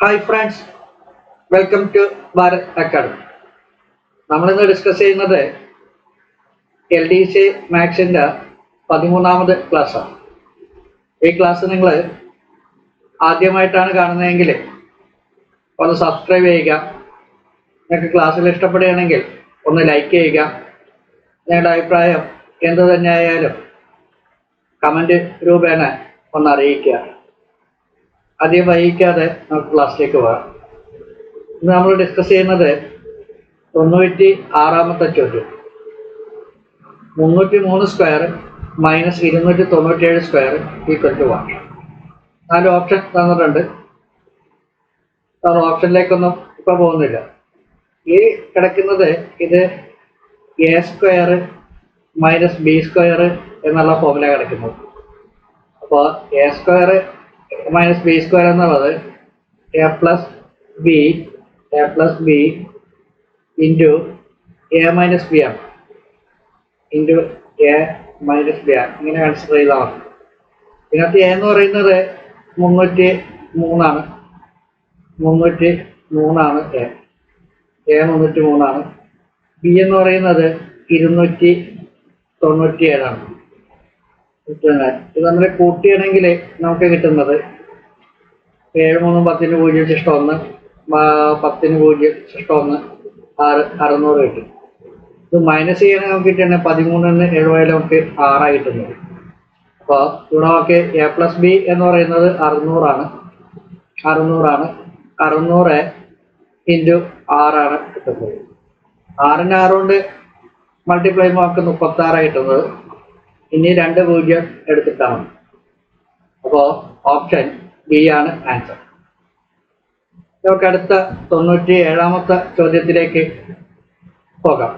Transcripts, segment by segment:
Hi friends welcome to Bharat academy നമ്മളിന്ന് discuss ചെയ്യുന്നത് L D C മാത്സിന്റെ പതിമൂന്നാമത് ക്ലാസ്സാണ് ഈ ക്ലാസ് നിങ്ങൾ ആദ്യമായിട്ടാണ് കാണുന്നതെങ്കിൽ ഒന്ന് സബ്സ്ക്രൈബ് ചെയ്യുക. നിങ്ങൾക്ക് ക്ലാസ്സിൽ ഇഷ്ടപ്പെടുകയാണെങ്കിൽ ഒന്ന് ലൈക്ക് ചെയ്യുക. നിങ്ങളുടെ അഭിപ്രായം എന്തു തന്നെയായാലും കമന്റ് രൂപേണ ഒന്ന് അറിയിക്കുക. അധികം വൈകിക്കാതെ നമുക്ക് ക്ലാസ്സിലേക്ക് പോകാം. ഇന്ന് നമ്മൾ ഡിസ്കസ് ചെയ്യുന്നത് തൊണ്ണൂറ്റി ആറാമത്തെ ചോദ്യം. മുന്നൂറ്റി മൂന്ന് സ്ക്വയർ മൈനസ് ഇരുന്നൂറ്റി തൊണ്ണൂറ്റിയേഴ് സ്ക്വയർ ഈക്വൽ ടു വൺ നാല് ഓപ്ഷൻ തന്നിട്ടുണ്ട് ഓപ്ഷനിലേക്കൊന്നും ഇപ്പൊ പോകുന്നില്ല. ഈ കിടക്കുന്നത് ഇത് A square minus B square എന്നുള്ള ഫോമിലാണ് കിടക്കുന്നത്. അപ്പോൾ A square minus B square എന്നുള്ളത് A plus B A plus B into A minus B ആണ്. ഇന്റു എ മൈനസ് ബി ആണ്. ഇങ്ങനെ കൺസിഡർ ചെയ്താൽ മതി. ഇതിനകത്ത് എ എന്ന് പറയുന്നത് മുന്നൂറ്റി മൂന്നാണ്. മുന്നൂറ്റി മൂന്നാണ് എ എ മുന്നൂറ്റി മൂന്നാണ്. ബി എന്ന് പറയുന്നത് ഇരുന്നൂറ്റി തൊണ്ണൂറ്റി ഏഴാണ് ഇത് നമ്മൾ കൂട്ടിയാണെങ്കിൽ നമുക്ക് കിട്ടുന്നത്. ഏഴ് മൂന്നും പത്തിന് പൂജ്യം ശിഷ്ടം ഒന്ന് പത്തിന് പൂജ്യം ശിഷ്ടം ഒന്ന് ആറ് അറുന്നൂറ് കിട്ടും. ഇത് മൈനസ് ചെയ്യണമെങ്കിൽ നമുക്ക് കിട്ടുന്നത് പതിമൂന്നിന് എഴുപതിൽ നമുക്ക് ആറായി കിട്ടുന്നത്. അപ്പോൾ നമുക്ക് എ പ്ലസ് ബി എന്ന് പറയുന്നത് അറുന്നൂറാണ്. അറുന്നൂറാണ്. അറുന്നൂറ് ഇന്റു ആറാണ് കിട്ടുന്നത്. ആറിന് ആറുകൊണ്ട് മൾട്ടിപ്ലൈ നമുക്ക് മുപ്പത്താറായി കിട്ടുന്നത്. ഇനി രണ്ട് പൂജ്യം എടുത്തിട്ടാണ് അപ്പോൾ ഓപ്ഷൻ ബി ആണ് ആൻസർ നമുക്ക് അടുത്ത തൊണ്ണൂറ്റി ഏഴാമത്തെ ചോദ്യത്തിലേക്ക് പോകാം.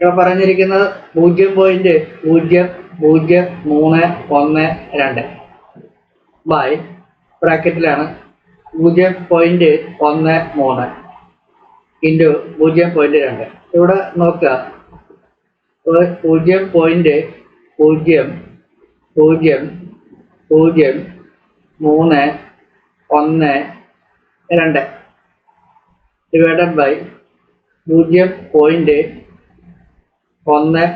ഇവിടെ പറഞ്ഞിരിക്കുന്നത് പൂജ്യം പോയിന്റ് പൂജ്യം പൂജ്യം മൂന്ന് ഒന്ന് രണ്ട് ബൈ ബ്രാക്കറ്റിലാണ് പൂജ്യം പോയിന്റ് ഒന്ന് മൂന്ന്. ഇന്റു പൂജ്യം പോയിന്റ് രണ്ട്. ഇവിടെ നോക്കുക. പൂജ്യം പോയിന്റ് പൂജ്യം പൂജ്യം പൂജ്യം മൂന്ന് ഒന്ന് രണ്ട്. ഡിവൈഡഡ് ബൈ പൂജ്യം പോയിന്റ് ഒന്ന്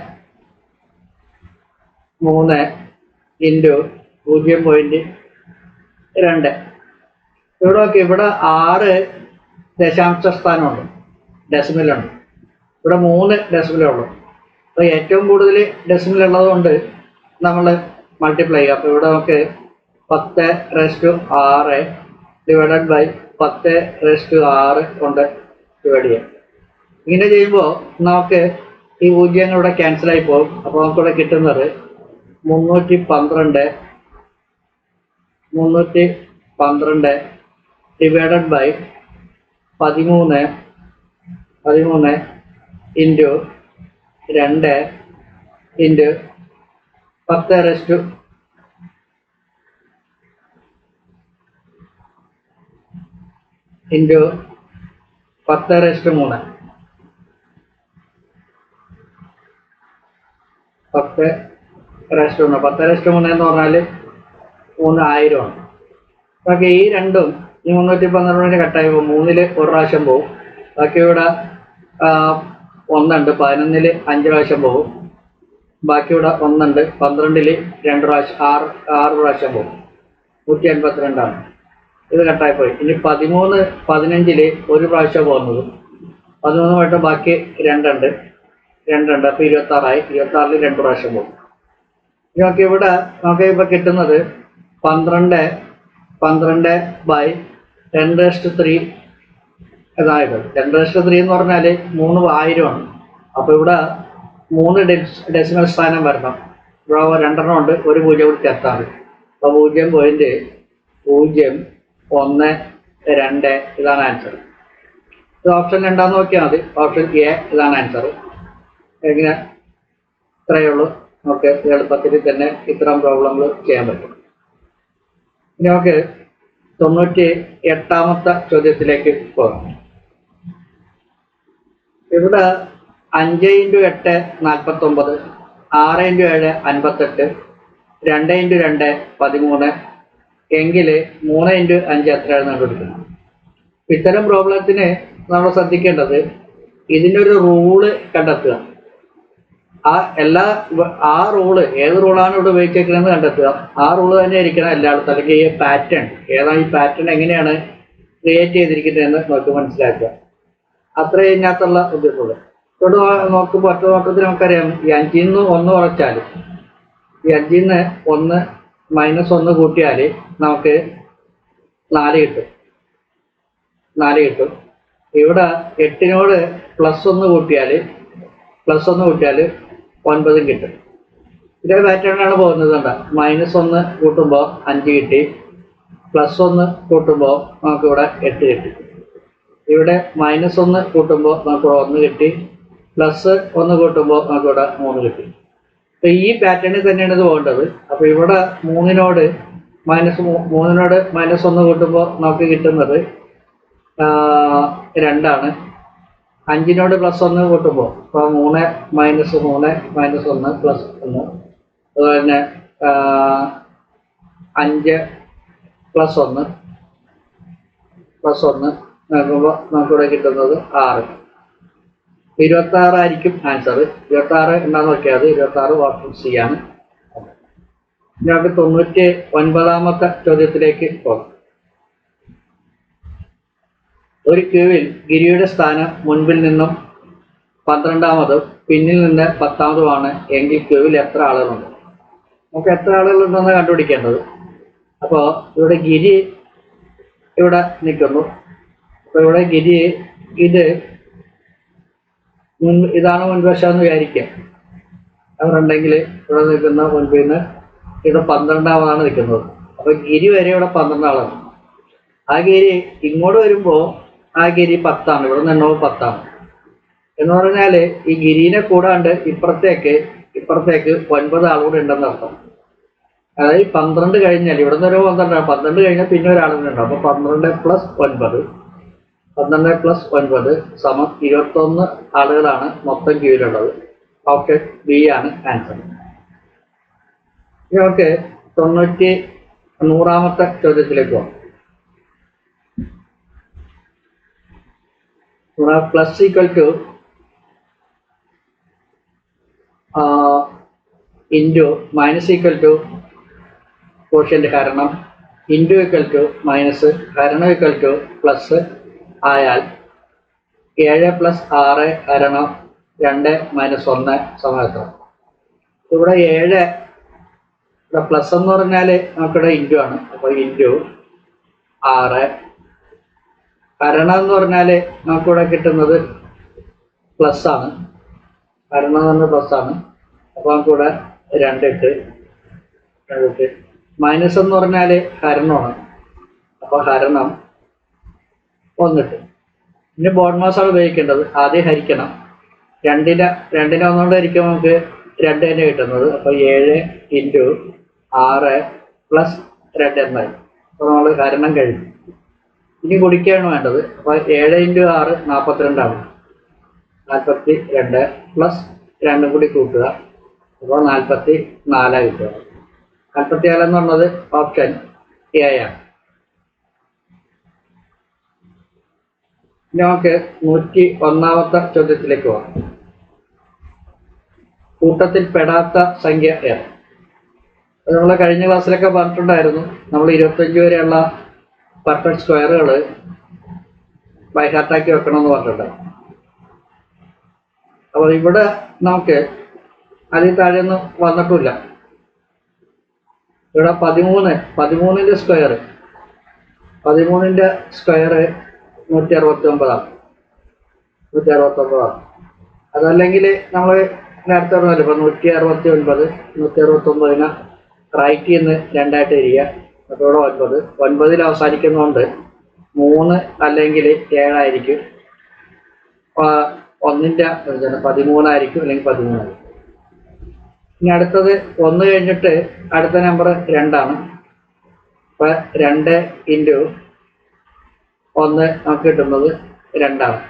മൂന്ന് ഇന്റു പൂജ്യം പോയിന്റ് രണ്ട്. ഇവിടെ നോക്കി ഇവിടെ ആറ് ദശാംശ സ്ഥാനമുണ്ട്. ഡെസിമലുണ്ട് ഇവിടെ മൂന്ന് ഡെസിമലേ ഉള്ളൂ. അപ്പോൾ ഏറ്റവും കൂടുതൽ ഡെസിമൽ ഉള്ളതുകൊണ്ട് നമ്മൾ മൾട്ടിപ്ലൈ ചെയ്യുക. അപ്പോൾ ഇവിടെ നമുക്ക് പത്ത് റെസ്റ്റ് ആറ് ഡിവൈഡഡ് ബൈ പത്ത് റെസ്റ്റ് ആറ് കൊണ്ട് ഡിവൈഡ് ചെയ്യാം. ഇങ്ങനെ ചെയ്യുമ്പോൾ നമുക്ക് ഈ പൂജ്യങ്ങൾ ഇവിടെ ക്യാൻസൽ ആയി പോകും. അപ്പോൾ നമുക്കിവിടെ കിട്ടുന്നത് മുന്നൂറ്റി പന്ത്രണ്ട് മുന്നൂറ്റി പന്ത്രണ്ട് ഡിവൈഡഡ് ബൈ പതിമൂന്ന് പതിമൂന്ന് ഇന്റു രണ്ട് ഇന്റു പത്ത് റെസ്റ്റു ഇന്റു പത്ത് റെസ്റ്റ് മൂന്ന്. പത്ത് റെസ്റ്റ് മൂന്ന്. പത്ത് റെസ്റ്റ് മൂന്ന് എന്ന് പറഞ്ഞാൽ മൂന്ന് ആയിരമാണ് ഓക്കെ ഈ രണ്ടും ഈ മുന്നൂറ്റി പന്ത്രണ്ടിന് കട്ടായി പോകും. മൂന്നിൽ ഒരു പ്രാവശ്യം പോകും. ബാക്കി ഇവിടെ ഒന്നുണ്ട്. പതിനൊന്നിൽ അഞ്ച് പ്രാവശ്യം പോകും. ബാക്കി ഇവിടെ ഒന്നുണ്ട്. പന്ത്രണ്ടിൽ രണ്ട് പ്രാവശ്യം ആറ് ആറ് പ്രാവശ്യം പോകും. നൂറ്റി അൻപത്തിരണ്ടാണ് ഇത് കട്ടായി പോയി. ഇനി പതിമൂന്ന് പതിനഞ്ചിൽ ഒരു പ്രാവശ്യം പോകുന്നത്. പതിമൂന്ന് പോയിട്ട് ബാക്കി രണ്ടുണ്ട്. രണ്ടുണ്ട്. അപ്പോൾ ഇരുപത്തി ആറായി ഇരുപത്തി ആറിൽ രണ്ട് പ്രാവശ്യം പോകും. നമുക്ക് ഇവിടെ നമുക്ക് ഇപ്പൊ കിട്ടുന്നത് പന്ത്രണ്ട് പന്ത്രണ്ട് ബൈ ടെൻ റേസ്റ്റ് ത്രീ അതായത് ടെൻ റേസ്റ്റ് ത്രീ എന്ന് പറഞ്ഞാൽ മൂന്ന് ആയിരമാണ്. അപ്പോൾ ഇവിടെ മൂന്ന് ഡെസിമൽ സ്ഥാനം വരണം. ഇവിടെ രണ്ടെണ്ണം ഉണ്ട്. ഒരു പൂജ്യം കൂടി ചേർത്താൽ മതി അപ്പോൾ പൂജ്യം പോയിന്റ് പൂജ്യം ഒന്ന് രണ്ട് ഇതാണ് ആൻസർ ഇത് ഓപ്ഷൻ രണ്ടാന്ന് നോക്കിയാൽ മതി. ഓപ്ഷൻ എ ഇതാണ് ആൻസർ എങ്ങനെ? ഇത്രയേ ഉള്ളൂ. നമുക്ക് എളുപ്പത്തിൽ തന്നെ ഇത്തരം പ്രോബ്ലങ്ങൾ ചെയ്യാൻ പറ്റും. ഇനി നമുക്ക് തൊണ്ണൂറ്റി എട്ടാമത്തെ ചോദ്യത്തിലേക്ക് പോകാം. ഇവിടെ അഞ്ച് ഇന്റു എട്ട് നാൽപ്പത്തൊമ്പത് ആറ് ഇന്റു ഏഴ് അൻപത്തെട്ട് രണ്ട് ഇന്റു രണ്ട് പതിമൂന്ന് എങ്കിൽ മൂന്ന് ഇന്റു അഞ്ച് എത്രയാണ് കണ്ടുപിടിക്കണം. ഇത്തരം പ്രോബ്ലത്തിന് നമ്മൾ ശ്രദ്ധിക്കേണ്ടത് ഇതിന്റെ ഒരു റൂൾ കണ്ടെത്തുക. ആ എല്ലാ ആ റോൾ ഏത് റോളാണ് ഇവിടെ ഉപയോഗിച്ചേക്കുന്നത് കണ്ടെത്തുക. ആ റോൾ തന്നെ ആയിരിക്കണം എല്ലായിടത്തും അല്ലെങ്കിൽ ഈ പാറ്റേൺ ഏതാണ് ഈ പാറ്റേൺ എങ്ങനെയാണ് ക്രിയേറ്റ് ചെയ്തിരിക്കുന്നതെന്ന് നമുക്ക് മനസ്സിലാക്കുക. അത്രേ ഇതിനകത്തുള്ള ഉദ്ദേശമുള്ളൂ ഇവിടെ നോക്കുമ്പോൾ ഒറ്റ നോക്കത്തിൽ നമുക്കറിയാം. ഈ അഞ്ചിൽ നിന്ന് ഒന്ന് കുറച്ചാൽ ഈ അഞ്ചിൽ നിന്ന് ഒന്ന് മൈനസ് ഒന്ന് കൂട്ടിയാൽ നമുക്ക് നാല് കിട്ടും. നാല് കിട്ടും. ഇവിടെ എട്ടിനോട് പ്ലസ് ഒന്ന് കൂട്ടിയാൽ പ്ലസ് ഒന്ന് കൂട്ടിയാൽ ഒൻപതും കിട്ടും. ഇതേ പാറ്റേണാണ് പോകുന്നത് കണ്ട? മൈനസ് ഒന്ന് കൂട്ടുമ്പോൾ അഞ്ച് കിട്ടി. പ്ലസ് ഒന്ന് കൂട്ടുമ്പോൾ നമുക്കിവിടെ എട്ട് കിട്ടി. ഇവിടെ മൈനസ് ഒന്ന് കൂട്ടുമ്പോൾ നമുക്കിവിടെ ഒന്ന് കിട്ടി. പ്ലസ് ഒന്ന് കൂട്ടുമ്പോൾ നമുക്കിവിടെ മൂന്ന് കിട്ടി. അപ്പൊ ഈ പാറ്റേണിൽ തന്നെയാണ് ഇത് പോകേണ്ടത്. അപ്പോൾ ഇവിടെ മൂന്നിനോട് മൈനസ് മൂന്നിനോട് മൈനസ് ഒന്ന് കൂട്ടുമ്പോൾ നമുക്ക് കിട്ടുന്നത് രണ്ടാണ്. അഞ്ചിനോട് പ്ലസ് ഒന്ന് കൂട്ടുമ്പോൾ ഇപ്പോൾ മൂന്ന് മൈനസ് മൂന്ന് മൈനസ് ഒന്ന് പ്ലസ് ഒന്ന്. അതുപോലെ തന്നെ അഞ്ച് പ്ലസ് ഒന്ന് പ്ലസ് ഒന്ന് നോക്കുമ്പോൾ നമുക്കിവിടെ കിട്ടുന്നത് ആറ്. ഇരുപത്തി ആറായിരിക്കും ആൻസർ ഇരുപത്തി ആറ് എന്താന്ന് നോക്കിയാൽ ഇരുപത്തി ആറ് ഓപ്ഷൻ സി ആണ് ഞങ്ങൾക്ക് തൊണ്ണൂറ്റി ഒൻപതാമത്തെ ചോദ്യത്തിലേക്ക് പോകാം. ഒരു ക്യൂവിൽ ഗിരിയുടെ സ്ഥാനം മുൻപിൽ നിന്നും പന്ത്രണ്ടാമതും പിന്നിൽ നിന്ന് പത്താമതുമാണ് എങ്കിൽ ക്യൂവിൽ എത്ര ആളുകളുണ്ട്? നമുക്ക് എത്ര ആളുകളുണ്ടെന്ന് കണ്ടുപിടിക്കേണ്ടത്. അപ്പോൾ ഇവിടെ ഗിരി ഇവിടെ നിൽക്കുന്നു. അപ്പോൾ ഇവിടെ ഗിരി ഇത് മുൻ ഇതാണ് മുൻവശം എന്ന് വിചാരിക്കുക അവരുണ്ടെങ്കിൽ ഇവിടെ നിൽക്കുന്ന മുൻപിൽ നിന്ന് ഇത് പന്ത്രണ്ടാമതാണ് നിൽക്കുന്നത്. അപ്പോൾ ഗിരി വരെ ഇവിടെ പന്ത്രണ്ടാളാണ്. ആ ഗിരി ഇങ്ങോട്ട് വരുമ്പോൾ ആ ഗിരി പത്താണ്. ഇവിടെ നിന്നോ പത്താണ്. എന്ന് പറഞ്ഞാൽ ഈ ഗിരിനെ കൂടാണ്ട് ഇപ്പുറത്തേക്ക് ഇപ്പുറത്തേക്ക് ഒൻപത് ആളുകൂടെ ഉണ്ടെന്ന് അർത്ഥം. അതായത് ഈ പന്ത്രണ്ട് കഴിഞ്ഞാൽ ഇവിടെ നിന്ന് ഒരു പന്ത്രണ്ടാണ് പന്ത്രണ്ട് കഴിഞ്ഞാൽ പിന്നെ ഒരാളുകൂടെ ഉണ്ടാവും അപ്പൊ പന്ത്രണ്ട് പ്ലസ് ഒൻപത് പന്ത്രണ്ട് പ്ലസ് ഒൻപത് സമം ഇരുപത്തൊന്ന് ആളുകളാണ് മൊത്തം ക്യൂവിലുള്ളത് ഓക്കെ ബി ആണ് ആൻസർ. നമുക്ക് തൊണ്ണൂറ്റി നൂറാമത്തെ ചോദ്യത്തിലേക്ക് പോകാം plus equal to into minus equal to quotient ഹരണം ഇന്റു ഈക്വൽ ടു മൈനസ് ഹരണം ഈക്വൽ ടു പ്ലസ് ആയാൽ ഏഴ് പ്ലസ് ആറ് ഹരണം രണ്ട് മൈനസ് ഒന്ന് സമയത്ത് ഇവിടെ ഏഴ് ഇവിടെ പ്ലസ് എന്ന് പറഞ്ഞാൽ നമുക്കിവിടെ ഇന്റു ആണ്. അപ്പോൾ ഇന്റു ആറ് ഹരണം എന്ന് പറഞ്ഞാൽ നമുക്കിവിടെ കിട്ടുന്നത് പ്ലസ് ആണ്. ഭരണം എന്ന് പറഞ്ഞാൽ പ്ലസ് ആണ്. അപ്പോൾ നമുക്കിവിടെ രണ്ടിട്ട് രണ്ടിട്ട് മൈനസ് എന്ന് പറഞ്ഞാൽ ഹരണമാണ്. അപ്പോൾ ഹരണം ഒന്നിട്ട് ഇനി ആണ് ഉപയോഗിക്കേണ്ടത്. ആദ്യം ഹരിക്കണം. രണ്ടിനെ രണ്ടിനെ ഒന്നുകൊണ്ട് നമുക്ക് രണ്ട് തന്നെ കിട്ടുന്നത്. അപ്പോൾ ഏഴ് ഇന്റു ആറ് പ്ലസ് രണ്ട് എന്നായി അപ്പോൾ നമ്മൾ ഹരണം കഴിഞ്ഞു. ഇനി കുടിക്കുകയാണ് വേണ്ടത്. അപ്പോൾ ഏഴ് ഇന്റു ആറ് നാൽപ്പത്തിരണ്ടാണ് നാൽപ്പത്തി രണ്ട് പ്ലസ് രണ്ടും കൂടി കൂട്ടുക. അപ്പോൾ നാൽപ്പത്തി നാലായി കിട്ടുക നാൽപ്പത്തി നാല് എന്ന് പറഞ്ഞത് ഓപ്ഷൻ എ ആണ്. നമുക്ക് നൂറ്റി ഒന്നാമത്തെ ചോദ്യത്തിലേക്ക് പോകാം. കൂട്ടത്തിൽ പെടാത്ത സംഖ്യ അത് നമ്മൾ കഴിഞ്ഞ ക്ലാസ്സിലൊക്കെ പറഞ്ഞിട്ടുണ്ടായിരുന്നു. നമ്മൾ ഇരുപത്തഞ്ച് വരെയുള്ള പെർഫെക്റ്റ് സ്ക്വയറുകൾ ബൈഹാർട്ടാക്കി വെക്കണമെന്ന് പറഞ്ഞിട്ടുണ്ട്. അപ്പോൾ ഇവിടെ നമുക്ക് അതിൽ താഴെയൊന്നും വന്നിട്ടില്ല. ഇവിടെ പതിമൂന്ന് പതിമൂന്നിന്റെ സ്ക്വയർ പതിമൂന്നിന്റെ സ്ക്വയർ നൂറ്റി അറുപത്തി ഒമ്പതാണ് നൂറ്റി അറുപത്തി ഒമ്പതാണ് അതല്ലെങ്കിൽ നമ്മൾ നേരത്തെ പറഞ്ഞല്ലോ ഇപ്പം നൂറ്റി അറുപത്തി ഒൻപത് നൂറ്റി അറുപത്തി ഒമ്പതിനെ റൈറ്റിൽ നിന്ന് രണ്ടായിട്ട് ഇരിക്കുക അതോടെ ഒൻപത്. ഒൻപതിൽ അവസാനിക്കുന്നതുകൊണ്ട് മൂന്ന് അല്ലെങ്കിൽ ഏഴായിരിക്കും. ഒന്നിന്റെ പതിമൂന്നായിരിക്കും അല്ലെങ്കിൽ പതിമൂന്നായിരിക്കും. ഇനി അടുത്തത് ഒന്ന് കഴിഞ്ഞിട്ട് അടുത്ത നമ്പർ രണ്ടാണ്. അപ്പൊ രണ്ട് ഇന്റു ഒന്ന് നമുക്ക് കിട്ടുന്നത് രണ്ടാണ്.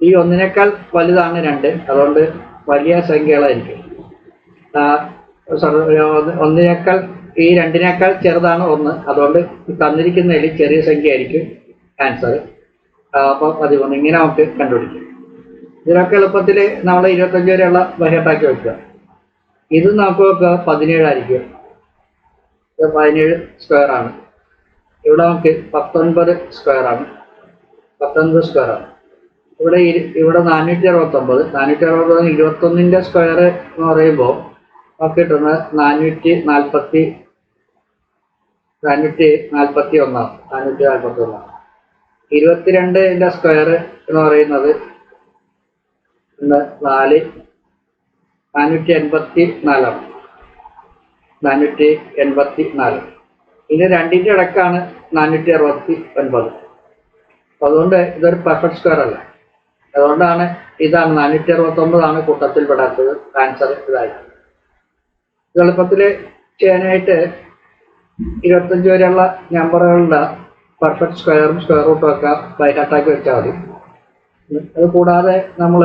ഈ ഒന്നിനേക്കാൾ വലുതാണ് രണ്ട്. അതുകൊണ്ട് വലിയ സംഖ്യകളായിരിക്കും. ഒന്നിനേക്കാൾ ഈ രണ്ടിനേക്കാൾ ചെറുതാണ് ഒന്ന്. അതുകൊണ്ട് തന്നിരിക്കുന്നതിൽ ചെറിയ സംഖ്യ ആയിരിക്കും ആൻസർ അപ്പോൾ പതിമൂന്ന്. ഇങ്ങനെ നമുക്ക് കണ്ടുപിടിക്കും. ഇതിനൊക്കെ എളുപ്പത്തിൽ നമ്മൾ ഇരുപത്തഞ്ച് വരെയുള്ള ബഹട്ടാക്കി വെക്കുക. ഇത് നമുക്ക് നോക്കുക പതിനേഴായിരിക്കും പതിനേഴ് സ്ക്വയർ ആണ്. ഇവിടെ നമുക്ക് പത്തൊൻപത് സ്ക്വയർ ആണ്. പത്തൊൻപത് സ്ക്വയർ ആണ്. ഇവിടെ ഇവിടെ നാനൂറ്റി അറുപത്തൊമ്പത്. നാനൂറ്റി അറുപത്തൊമ്പത് ഇരുപത്തൊന്നിന്റെ സ്ക്വയർ എന്ന് പറയുമ്പോൾ നമുക്ക് കിട്ടുന്നത് നാനൂറ്റി നാൽപ്പത്തി നാനൂറ്റി നാൽപ്പത്തി ഒന്നാണ് നാനൂറ്റി നാൽപ്പത്തി ഒന്നാണ് ഇരുപത്തിരണ്ടിന്റെ സ്ക്വയർ എന്ന് പറയുന്നത് നാല് നാനൂറ്റി എൺപത്തി നാലാണ്. നാനൂറ്റി എൺപത്തി നാല്. ഇനി രണ്ടിന്റെ ഇടക്കാണ് നാനൂറ്റി അറുപത്തി ഒൻപത്. അതുകൊണ്ട് ഇതൊരു പെർഫെക്റ്റ് സ്ക്വയർ അല്ല. അതുകൊണ്ടാണ് ഇതാണ് നാനൂറ്റി അറുപത്തി ഒമ്പതാണ് കൂട്ടത്തിൽ പെടാത്തത്. ആൻസർ ഇതായി. ഇത് എളുപ്പത്തിൽ ചെയ്യാനായിട്ട് ഇരുപത്തഞ്ച് വരെയുള്ള നമ്പറുകളുടെ പെർഫെക്റ്റ് സ്ക്വയറും സ്ക്വയർ റൂട്ടും ഒക്കെ ബൈഹാട്ടാക്കി വെച്ചാൽ മതി. അത് കൂടാതെ നമ്മൾ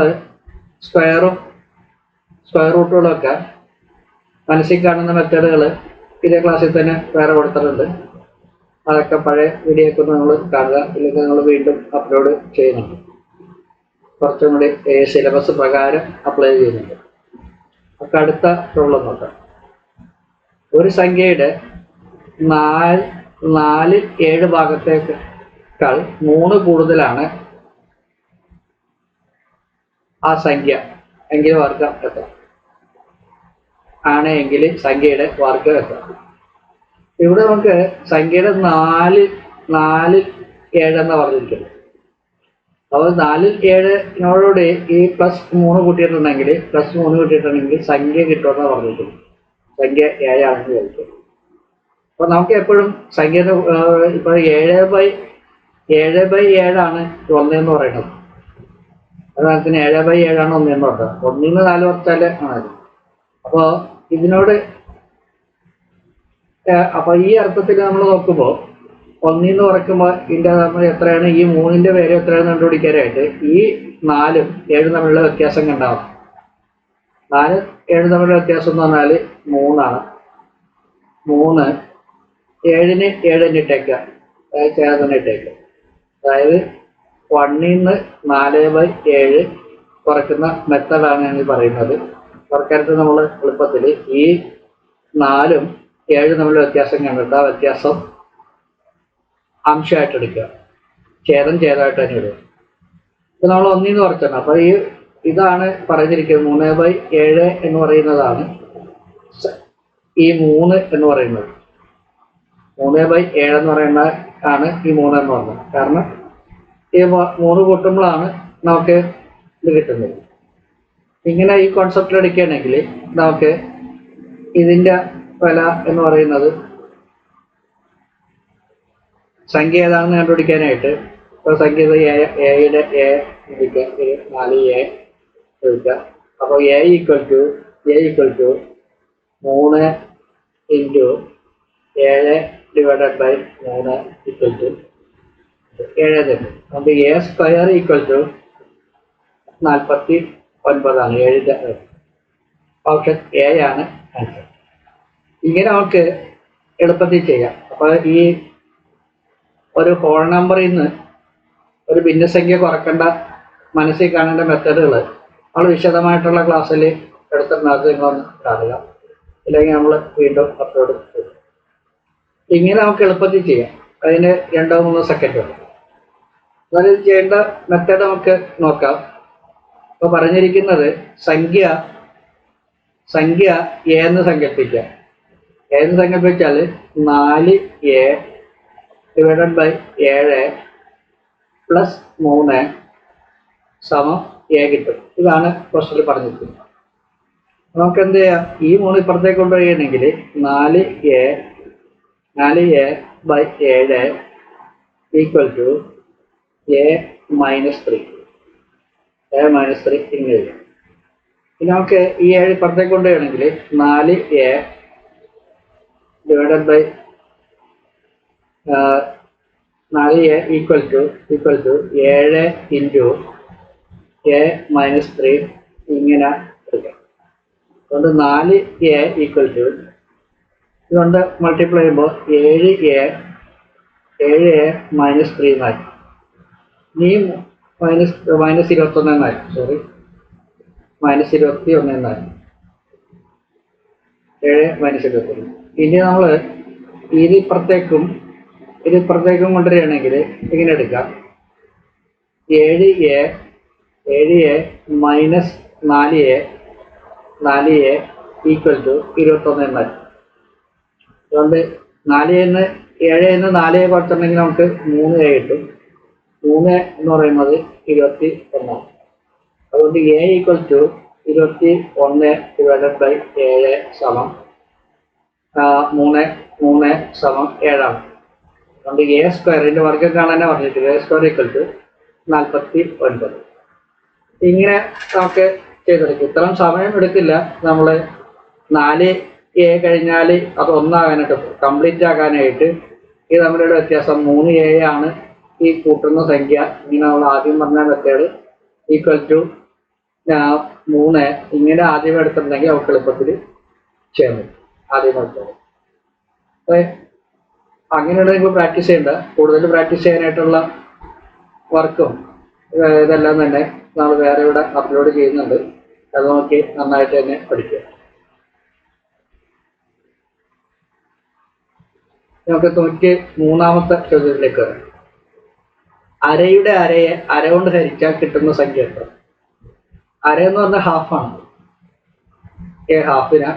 സ്ക്വയറും സ്ക്വയർ റൂട്ടുകളൊക്കെ മനസ്സിൽ കാണുന്ന മെത്തേഡുകൾ ഇതേ ക്ലാസ്സിൽ തന്നെ വേറെ കൊടുത്തിട്ടുണ്ട്. അതൊക്കെ പഴയ വീഡിയോ ഒക്കെ നമ്മൾ കാണുക. ഇല്ലെങ്കിൽ നമ്മൾ വീണ്ടും അപ്ലോഡ് ചെയ്യുന്നുണ്ട്. കുറച്ചും കൂടി സിലബസ് പ്രകാരം അപ്ലൈ ചെയ്യുന്നുണ്ട്. അപ്പം അടുത്ത പ്രോബ്ലം നോക്കാം. ഒരു സംഖ്യയുടെ നാല് നാല് ഏഴ് ഭാഗത്തേക്കാൾ മൂന്ന് കൂടുതലാണ്. ആ സംഖ്യ എങ്കിൽ വർഗം എത്ര? ആണ് എങ്കിൽ സംഖ്യയുടെ വർഗം എത്ര? ഇവിടെ നമുക്ക് സംഖ്യയുടെ നാല് നാല് ഏഴെന്ന് എന്ന് പറഞ്ഞിരിക്കുന്നത്. അപ്പോൾ നാലിൽ ഏഴിനോടുകൂടി ഈ പ്ലസ് മൂന്ന് കൂട്ടിയിട്ടുണ്ടെങ്കിൽ പ്ലസ് മൂന്ന് കൂട്ടിയിട്ടുണ്ടെങ്കിൽ സംഖ്യ കിട്ടുമെന്ന് പറഞ്ഞിരിക്കുന്നു സംഖ്യ ഏഴാണെന്ന് ചോദിക്കും അപ്പോൾ നമുക്ക് എപ്പോഴും സംഖ്യ ഇപ്പോൾ ഏഴ് ബൈ ഏഴ് ബൈ ഏഴാണ് ഒന്നെന്ന് പറയുന്നത്. അതുപോലെ തന്നെ ഏഴ് ബൈ ഏഴാണ് ഒന്നെന്ന് പറയുന്നത്. നിന്ന് നാല് വർത്താൽ ആണ് അപ്പോൾ ഇതിനോട് അപ്പോൾ അപ്പൊ ഈ അർത്ഥത്തിൽ നമ്മൾ നോക്കുമ്പോൾ നിന്ന് കുറയ്ക്കുമ്പോൾ ഇതിന്റെ നമ്മൾ എത്രയാണ്? ഈ മൂന്നിന്റെ പേര് എത്രയാണ് കണ്ടുപിടിക്കാനായിട്ട് ഈ നാലും ഏഴും തമ്മിലുള്ള വ്യത്യാസം കണ്ടാവും നാല് ഏഴ് തമ്മിലുള്ള വ്യത്യാസം എന്ന് പറഞ്ഞാൽ മൂന്നാണ്. മൂന്ന് ഏഴിന് ഏഴിന് ഇട്ടേക്കുക അതായത് ചേർന്ന് ഇട്ടേക്കുക അതായത് വണ്ണിൽ നിന്ന് നാല് ബൈ ഏഴ് കുറയ്ക്കുന്ന മെത്തഡാണ് ഞാൻ ഈ പറയുന്നത്. കുറയ്ക്കാനായിട്ട് നമ്മൾ എളുപ്പത്തിൽ ഈ നാലും ഏഴും തമ്മിലുള്ള വ്യത്യാസം കണ്ടിട്ട് ആ വ്യത്യാസം അംശമായിട്ട് എടുക്കുക. ഛേദം ഛേദമായിട്ട് തന്നെ ഇടുക. ഇപ്പൊ നമ്മൾ ഒന്നിന്ന് കുറച്ചാണ് അപ്പോൾ ഈ ഇതാണ് പറഞ്ഞിരിക്കുന്നത് മൂന്ന് ബൈ ഏഴ് എന്ന് പറയുന്നതാണ്. ഈ മൂന്ന് എന്ന് പറയുന്നത്. മൂന്ന് ബൈ ഏഴ് എന്ന് പറയുന്ന ആണ് ഈ മൂന്ന് എന്ന് പറഞ്ഞത്. കാരണം ഈ മൂന്ന് കൂട്ടുമ്പോഴാണ് നമുക്ക് ഇത് കിട്ടുന്നത്. ഇങ്ങനെ ഈ കോൺസെപ്റ്റ് എടുക്കുകയാണെങ്കിൽ നമുക്ക് ഇതിന്റെ വില എന്ന് പറയുന്നത് സംഖ്യ ഏതാണെന്ന് കണ്ടുപിടിക്കാനായിട്ട്. ഇപ്പോൾ സംഖ്യ എ എയുടെ എ നാല് എ എടുക്കുക അപ്പോൾ A equal to A equal to മൂന്ന് ഇന്റു ഏഴ് ഡിവൈഡഡ് ബൈ മൂന്ന് ഈക്വൽ ടു ഏഴ് തന്നെ നമുക്ക് എ സ്ക്വയർ ഈക്വൽ ടു നാൽപ്പത്തി ഒൻപതാണ് ഏഴിന്റെ ഓപ്ഷൻ എ ആണ് ആൻസർ ഇങ്ങനെ നമുക്ക് എളുപ്പത്തിൽ ചെയ്യാം. അപ്പോൾ ഈ ഒരു ഹോൾ നമ്പറിൽ നിന്ന് ഒരു ഭിന്നസംഖ്യ കുറക്കേണ്ട മനസ്സിൽ കാണേണ്ട മെത്തേഡുകൾ നമ്മൾ വിശദമായിട്ടുള്ള ക്ലാസ്സിൽ എടുത്തിട്ടുണ്ട് നിങ്ങളൊന്ന് കാണുക ഇല്ലെങ്കിൽ നമ്മൾ വീണ്ടും അപ്ലോഡ് ചെയ്യും. ഇങ്ങനെ നമുക്ക് എളുപ്പത്തിൽ ചെയ്യാം. അതിന് രണ്ടോ മൂന്നോ സെക്കൻഡ് എന്നാൽ ഇത് ചെയ്യേണ്ട മെത്തേഡ് നമുക്ക് നോക്കാം. ഇപ്പോൾ പറഞ്ഞിരിക്കുന്നത് സംഖ്യ സംഖ്യ എ എന്ന് സങ്കല്പിക്കുക. എ എന്ന് സങ്കല്പിച്ചാൽ നാല് എ ഡിവൈഡഡ് ബൈ ഏഴ് പ്ലസ് മൂന്ന് സമം എ കിട്ടും ഇതാണ് ക്വസ്റ്റിൽ പറഞ്ഞിരിക്കുന്നത്. നമുക്ക് എന്ത് ചെയ്യാം ഈ മൂന്ന് ഇപ്പുറത്തേക്ക് കൊണ്ടുപോവുകയാണെങ്കിൽ നാല് എ നാല് എ ബൈ ഏഴ് equal to A minus three A minus three ഇങ്ങനെ എഴുതാം. ഇനി നമുക്ക് ഈ ഏഴ് ഇപ്പുറത്തേക്ക് കൊണ്ടുപോവുകയാണെങ്കിൽ നാല് എ ഡിവൈഡഡ് ബൈ നാല് A equal to equal to ഏഴ് ഇന്റു എ മൈനസ് ത്രീ ഇങ്ങനെ എടുക്കാം. അതുകൊണ്ട് നാല് എ ഈക്വൽ ടു ഇതുകൊണ്ട് മൾട്ടിപ്ലൈ ചെയ്യുമ്പോൾ ഏഴ് എ ഏഴ് എ മൈനസ് ത്രീ നാല് നീ മൈനസ് മൈനസ് ഇരുപത്തൊന്ന് നാല് സോറി മൈനസ് ഇരുപത്തി ഒന്ന് നാല് ഏഴ് മൈനസ് ഇരുപത്തൊന്ന് ഇനി നമ്മൾ ഇതിപ്പുറത്തേക്കും ഇതിപ്പുറത്തേക്കും കൊണ്ടുവരികയാണെങ്കിൽ ഇങ്ങനെ എടുക്കാം. ഏഴ് എ ഏഴ് എ മൈനസ് നാല് എ നാല് എ ഈക്വൽ ടു ഇരുപത്തൊന്ന് എന്നാൽ അതുകൊണ്ട് നാല് എന്ന് ഏഴ് എന്ന് നാല് എ കൊടുത്തിട്ടുണ്ടെങ്കിൽ നമുക്ക് മൂന്ന് എ കിട്ടും. മൂന്ന് എന്ന് പറയുന്നത് ഇരുപത്തി ഒന്നാണ് അതുകൊണ്ട് എ ഈക്വൽ ടു ഇരുപത്തി ഒന്ന് ഡിവൈഡഡ് ബൈ ഏഴ് സമം മൂന്ന് മൂന്ന് സമം ഏഴാണ്. അതുകൊണ്ട് എ സ്ക്വയറിന്റെ വർഗം കാണാനാണ് പറഞ്ഞിട്ട് എ സ്ക്വയർ ഈക്വൽ ടു നാൽപ്പത്തി ഒൻപത് ഇങ്ങനെ നമുക്ക് ചെയ്തെടുക്കും ഇത്രയും സമയം എടുക്കില്ല. നമ്മൾ നാല് എ കഴിഞ്ഞാൽ അത് ഒന്നാകാനായിട്ട് കംപ്ലീറ്റ് ആകാനായിട്ട് ഈ തമ്മിലുള്ള വ്യത്യാസം മൂന്ന് എ ആണ് ഈ കൂട്ടുന്ന സംഖ്യ. ഇങ്ങനെ നമ്മൾ ആദ്യം പറഞ്ഞ മെത്തേഡ് ഈക്വൽ ടു മൂന്ന് ഇങ്ങനെ ആദ്യം എടുത്തിട്ടുണ്ടെങ്കിൽ അവർക്ക് എളുപ്പത്തിൽ ചെയ്യാൻ പറ്റും. ആദ്യം എടുത്തത് അങ്ങനെയുള്ള പ്രാക്ടീസ് ചെയ്യേണ്ട. കൂടുതൽ പ്രാക്ടീസ് ചെയ്യാനായിട്ടുള്ള വർക്കും ഇതെല്ലാം തന്നെ നമ്മൾ വേറെ ഇവിടെ അപ്ലോഡ് ചെയ്യുന്നുണ്ട്. അത് നോക്കി നന്നായിട്ട് തന്നെ പഠിക്കുക. നമുക്ക് തൊണ്ണൂറ്റി മൂന്നാമത്തെ ചോദ്യത്തിലേക്ക് വരാം. അരയുടെ അരയെ അര കൊണ്ട് ഹരിച്ചാൽ കിട്ടുന്ന സംഖ്യ എത്ര? അര എന്ന് പറഞ്ഞാൽ ഹാഫാണ് എ ഹാഫിന്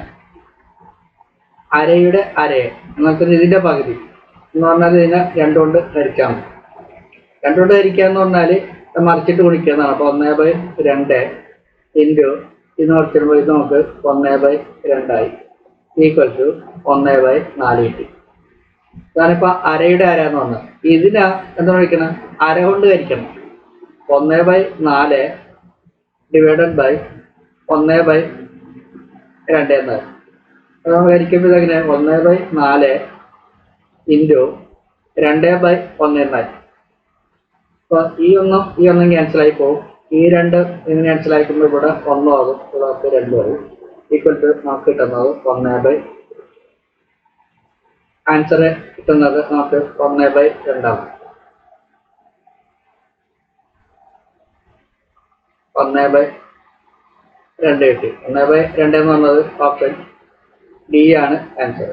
അരയുടെ അരയെ എന്നാൽ ഇതിന്റെ പകുതി എന്ന് പറഞ്ഞാൽ ഇതിനെ രണ്ടുകൊണ്ട് ഹരിക്കാൻ മതി. രണ്ടുകൊണ്ട് ഹരിക്കുക എന്ന് പറഞ്ഞാൽ മറിച്ചിട്ട് കുടിക്കുന്നതാണ് അപ്പൊ ഒന്നേ ബൈ രണ്ട് ഇന്റു ഇന്ന് മറിച്ചിടുമ്പോൾ ഇത് നമുക്ക് ഒന്നേ ബൈ രണ്ടായി. ഈക്വൽ ടു ഒന്നേ ബൈ നാല് കിട്ടി. അതാണിപ്പോ അരയുടെ അര എന്ന് പറഞ്ഞത്. ഇതിനാ എന്താ വിളിക്കണം? അര കൊണ്ട് ഹരിക്കണം. ഒന്നേ ബൈ നാല് ഡിവൈഡഡ് ബൈ ഒന്നേ ബൈ രണ്ട് എന്നാണ് അത് നമ്മൾ ഹരിക്കുമ്പോൾ ഇതെങ്ങനെ ഒന്നേ ബൈ നാല് ഇന്റു രണ്ട് ബൈ ഒന്ന് എന്നായി അപ്പൊ ഈ ഒന്നും ഈ ഒന്നും ക്യാൻസൽ ആയി പോകും. ഈ രണ്ട് ഇങ്ങനെ ക്യാൻസൽ ആയിക്കുമ്പോൾ ഇവിടെ ഒന്നും ആകും ഇവിടെ രണ്ടും ആകും ഈക്വൽ ടു നമുക്ക് കിട്ടുന്നത് ഒന്ന് ബൈ ആൻസർ കിട്ടുന്നത് നമുക്ക് ഒന്ന് ബൈ രണ്ടാണ്. ഒന്ന് ബൈ രണ്ട് കിട്ടി. ഒന്ന് ബൈ രണ്ട് എന്ന് പറഞ്ഞത് ഓപ്ഷൻ ഡി ആണ് ആൻസർ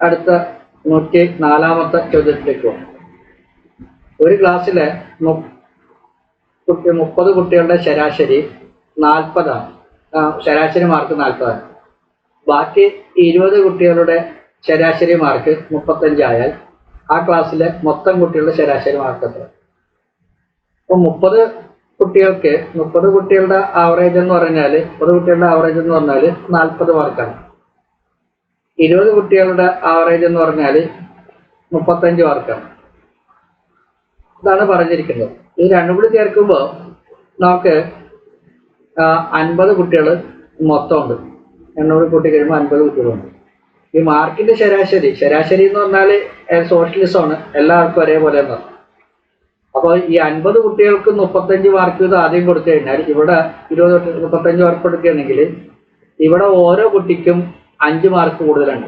അടുത്ത നൂറ്റി നാലാമത്തെ ചോദ്യത്തിലേക്ക് പോകും ഒരു ക്ലാസ്സിലെ കുട്ടി മുപ്പത് കുട്ടികളുടെ ശരാശരി നാൽപ്പതാണ്. ശരാശരി മാർക്ക് നാൽപ്പതാണ്. ബാക്കി ഇരുപത് കുട്ടികളുടെ ശരാശരി മാർക്ക് മുപ്പത്തഞ്ചായാൽ ആ ക്ലാസ്സിലെ മൊത്തം കുട്ടികളുടെ ശരാശരി മാർക്ക് എത്ര? അപ്പൊ മുപ്പത് കുട്ടികൾക്ക് മുപ്പത് കുട്ടികളുടെ ആവറേജ് എന്ന് പറഞ്ഞാൽ മുപ്പത് കുട്ടികളുടെ ആവറേജ് എന്ന് പറഞ്ഞാൽ നാൽപ്പത് മാർക്കാണ്. ഇരുപത് കുട്ടികളുടെ ആവറേജ് എന്ന് പറഞ്ഞാൽ മുപ്പത്തഞ്ച് മാർക്കാണ് ഇതാണ് പറഞ്ഞിരിക്കുന്നത്. ഇത് രണ്ടും കൂടി ചേർക്കുമ്പോൾ നമുക്ക് അൻപത് കുട്ടികൾ മൊത്തമുണ്ട്. എണ്ണൂറ് കുട്ടി കഴിയുമ്പോൾ അൻപത് കുട്ടികളുണ്ട്. ഈ മാർക്കിന്റെ ശരാശരി ശരാശരി എന്ന് പറഞ്ഞാൽ സോഷ്യലിസമാണ് എല്ലാവർക്കും ഒരേപോലെ എന്നാണ് അപ്പോൾ ഈ അൻപത് കുട്ടികൾക്ക് മുപ്പത്തഞ്ച് മാർക്ക് ഇത് ആദ്യം കൊടുത്തു കഴിഞ്ഞാൽ ഇവിടെ ഇരുപത് മുപ്പത്തഞ്ച് മാർക്ക് കൊടുക്കുകയാണെങ്കിൽ ഇവിടെ ഓരോ കുട്ടിക്കും അഞ്ച് മാർക്ക് കൂടുതലുണ്ട്.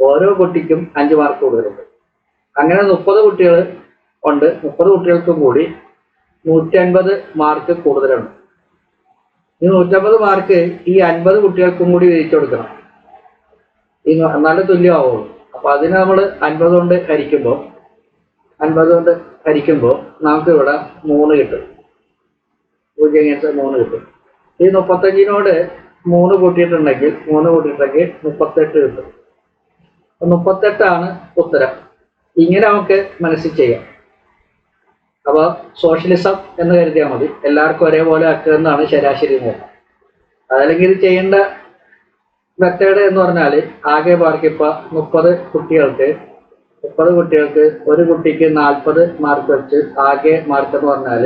ഓരോ കുട്ടിക്കും അഞ്ച് മാർക്ക് കൂടുതലുണ്ട്. അങ്ങനെ മുപ്പത് കുട്ടികൾ ഉണ്ട്. മുപ്പത് കുട്ടികൾക്കും കൂടി നൂറ്റൻപത് മാർക്ക് കൂടുതലുണ്ട്. ഈ നൂറ്റമ്പത് മാർക്ക് ഈ അൻപത് കുട്ടികൾക്കും കൂടി വിരിച്ചു കൊടുക്കണം. ഈ നല്ല തുല്യമാവുള്ളൂ. അപ്പൊ അതിന് നമ്മൾ അൻപത് കൊണ്ട് ഹരിക്കുമ്പോൾ അൻപത് കൊണ്ട് ഹരിക്കുമ്പോൾ നമുക്ക് ഇവിടെ മൂന്ന് കിട്ടും. പൂജ്യം മൂന്ന് കിട്ടും. ഈ മുപ്പത്തഞ്ചിനോട് മൂന്ന് കൂട്ടിയിട്ടുണ്ടെങ്കിൽ മൂന്ന് കൂട്ടിയിട്ടുണ്ടെങ്കിൽ മുപ്പത്തെട്ട് കിട്ടും. അപ്പൊ മുപ്പത്തെട്ടാണ് ഉത്തരം. ഇങ്ങനെ നമുക്ക് മനസ്സിൽ ചെയ്യാം. അപ്പൊ സോഷ്യലിസം എന്ന് കരുതിയാൽ മതി. എല്ലാവർക്കും ഒരേപോലെ ആക്കുക എന്നാണ് ശരാശരി നിയമം. അതല്ലെങ്കിൽ ഇത് ചെയ്യേണ്ട മെത്തേഡ് എന്ന് പറഞ്ഞാൽ ആകെ പാർക്ക് ഇപ്പൊ മുപ്പത് കുട്ടികൾക്ക് മുപ്പത് കുട്ടികൾക്ക് ഒരു കുട്ടിക്ക് നാൽപ്പത് മാർക്ക് വെച്ച് ആകെ മാർക്ക് എന്ന് പറഞ്ഞാൽ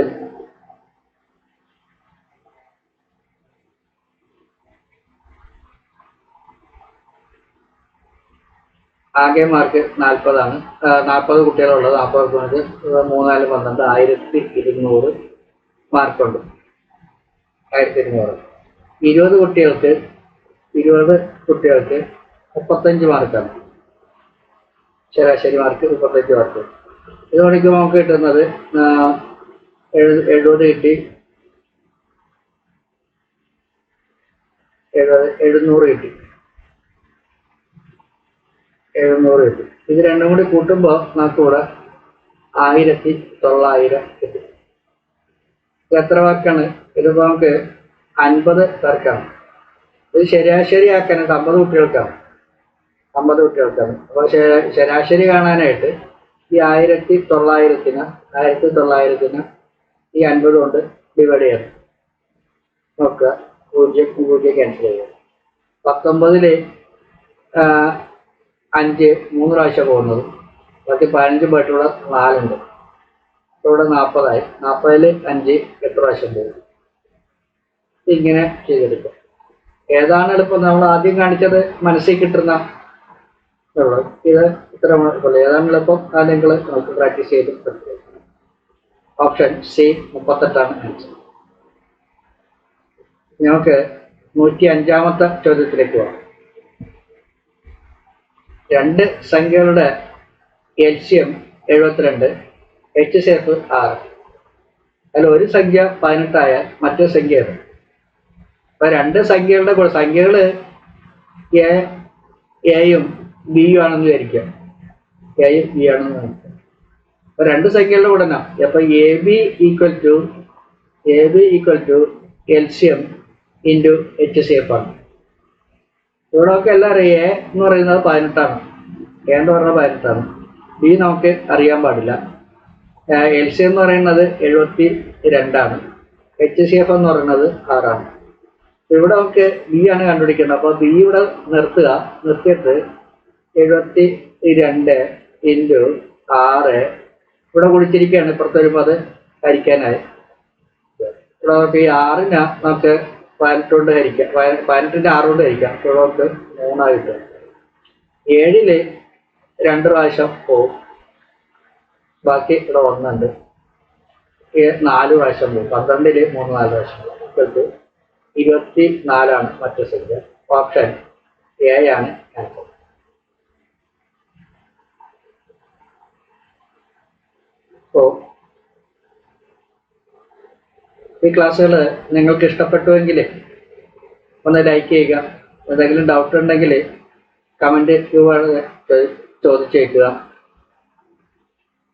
ആകെ മാർക്ക് നാൽപ്പതാണ്. നാൽപ്പത് കുട്ടികളുള്ളത് നാൽപ്പത് പോയിന്റ് മൂന്നാൽ പന്ത്രണ്ട് ആയിരത്തി ഇരുന്നൂറ് മാർക്കുണ്ട്. ആയിരത്തി ഇരുന്നൂറ്. ഇരുപത് കുട്ടികൾക്ക് ഇരുപത് കുട്ടികൾക്ക് മുപ്പത്തഞ്ച് മാർക്കാണ്. ശരാശരി മാർക്ക് മുപ്പത്തഞ്ച് മാർക്ക്. ഇത് മണിക്കുമ്പോൾ നമുക്ക് കിട്ടുന്നത് എഴുപത് കിട്ടി. എഴുപത് എഴുന്നൂറ് കിട്ടി. എഴുന്നൂറ് കിട്ടും. ഇത് രണ്ടും കൂടി കൂട്ടുമ്പോൾ നമുക്ക് ഇവിടെ ആയിരത്തി തൊള്ളായിരം കിട്ടും. എത്ര വർക്കാണ് ഇതിപ്പോൾ നമുക്ക് അൻപത് പേർക്കാണ്. ഇത് ശരാശരി ആക്കാനായിട്ട് അമ്പത് കുട്ടികൾക്കാണ്. അമ്പത് കുട്ടികൾക്കാണ്. അപ്പോൾ ശരാശരി കാണാനായിട്ട് ഈ ആയിരത്തി തൊള്ളായിരത്തിന് ആയിരത്തി തൊള്ളായിരത്തിന് ഈ അൻപത് കൊണ്ട് ഡിവൈഡ് ചെയ്യണം നോക്കുക. പൂജ്യം പൂജ്യം ക്യാൻസൽ ചെയ്യുക. പത്തൊമ്പതിൽ ആ, അഞ്ച് മൂന്ന് പ്രാവശ്യം പോകുന്നത് ബാക്കി പതിനഞ്ച് പോയിട്ടുള്ള നാലുണ്ട്. ഇവിടെ നാൽപ്പതായി നാൽപ്പതിൽ അഞ്ച് എട്ട് പ്രാവശ്യം പോകും. ഇങ്ങനെ ചെയ്തെടുക്കും ഏതാണ് എളുപ്പം? നമ്മൾ ആദ്യം കാണിച്ചത് മനസ്സിൽ കിട്ടുന്ന ഇത് ഇത്ര ഏതാണ് എളുപ്പം? അത് നിങ്ങൾ നമുക്ക് പ്രാക്ടീസ് ചെയ്ത് ഓപ്ഷൻ സി മുപ്പത്തെട്ടാണ് ആൻസർ. നമുക്ക് നൂറ്റി അഞ്ചാമത്തെ ചോദ്യത്തിലേക്ക് പോകാം. രണ്ട് സംഖ്യകളുടെ എൽ സി എം എഴുപത്തിരണ്ട് എച്ച് സി എഫ് ആറ്. അതിൽ ഒരു സംഖ്യ പതിനെട്ടായ മറ്റൊരു സംഖ്യ ഏത്? അപ്പൊ രണ്ട് സംഖ്യകളുടെ കൂടെ സംഖ്യകൾ എ എയും ബിയും ആണെന്ന് വിചാരിക്കാം. എയും ബി ആണെന്ന് വിചാരിക്കാം. അപ്പൊ രണ്ട് സംഖ്യകളുടെ കൂടെ തന്നെ. അപ്പൊ A B equal to A B equal to L C M into H C F ആണ്. ഇവിടെ നമുക്ക് എല്ലാം അറിയാം എ എന്ന് പറയുന്നത് പതിനെട്ടാണ്. എ എന്ന് പറയുന്നത് പതിനെട്ടാണ്. ബി നമുക്ക് അറിയാൻ പാടില്ല. എൽ സി എന്ന് പറയുന്നത് എഴുപത്തി രണ്ടാണ് എച്ച് സി എഫ് എന്ന് പറയുന്നത് ആറാണ്. ഇവിടെ നമുക്ക് ബി ആണ് കണ്ടുപിടിക്കേണ്ടത്. അപ്പോൾ ബി ഇവിടെ നിർത്തുക. നിർത്തിയിട്ട് എഴുപത്തി രണ്ട് ഇന്റു ആറ്. ഇവിടെ കുടിച്ചിരിക്കുകയാണ് ഇപ്പുറത്ത് വരുമ്പോൾ അത് ഇവിടെ നമുക്ക് ഈ ആറിന് നമുക്ക് പതിനെട്ട് കൊണ്ട് ഹരിക്കാം പതിനെ- പതിനെട്ടിന്റെ ആറ് കൊണ്ട് ഹരിക്കാം നമുക്ക് മൂന്നായിട്ട്. ഏഴിൽ രണ്ട് പ്രാവശ്യം പോവും. ബാക്കി ഇവിടെ ഒന്നുണ്ട് നാല് പ്രാവശ്യം പോവും. പന്ത്രണ്ടിൽ മൂന്ന് നാല് പ്രാവശ്യം പോകും ഇരുപത്തി നാലാണ് മറ്റു സംഖ്യ ഓപ്ഷൻ ആണ്. ആൻസർ അപ്പോൾ ഈ ക്ലാസ്സുകൾ നിങ്ങൾക്ക് ഇഷ്ടപ്പെട്ടുവെങ്കിൽ ഒന്ന് ലൈക്ക് ചെയ്യുക. എന്തെങ്കിലും ഡൗട്ട് ഉണ്ടെങ്കിൽ കമന്റ് ചോദിച്ചേക്കുക.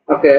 ഓക്കെ